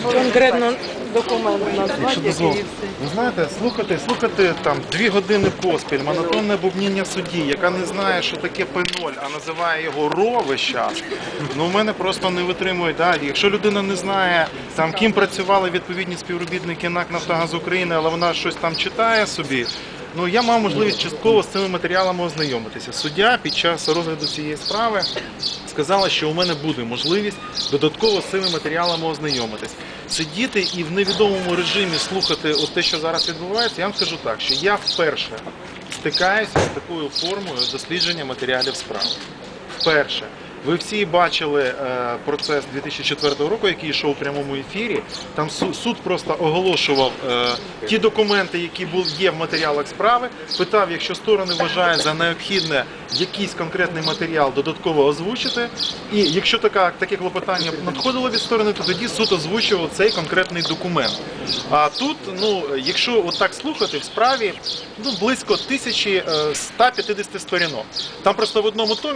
конкретно документ назвати. Ви знаєте, слухати, слухати там дві години поспіль, монотонне бубніння судді, яка не знає, що таке П0, а називає його РО весь час. Ну, в мене просто не витримують далі. Якщо людина не знає, там ким працювали відповідні співробітники НАК Нафтогаз України, але вона щось там читає собі. Ну я мав можливість частково з цими матеріалами ознайомитися. Суддя під час розгляду цієї справи сказала, що у мене буде можливість додатково з цими матеріалами ознайомитись. Сидіти і в невідомому режимі слухати от те, що зараз відбувається, я вам скажу так, що я вперше стикаюся з такою формою дослідження матеріалів справи. Вперше. Ви всі бачили е, процес 2004 року, який йшов у прямому ефірі. Там су- суд просто оголошував е, ті документи, які є в матеріалах справи. Питав, якщо сторони вважають за необхідне якийсь конкретний матеріал додатково озвучити. І якщо таке клопотання надходило від сторони, то тоді суд озвучував цей конкретний документ. А тут, ну якщо отак слухати, в справі ну близько 1150 сторінок. Там просто в одному томі.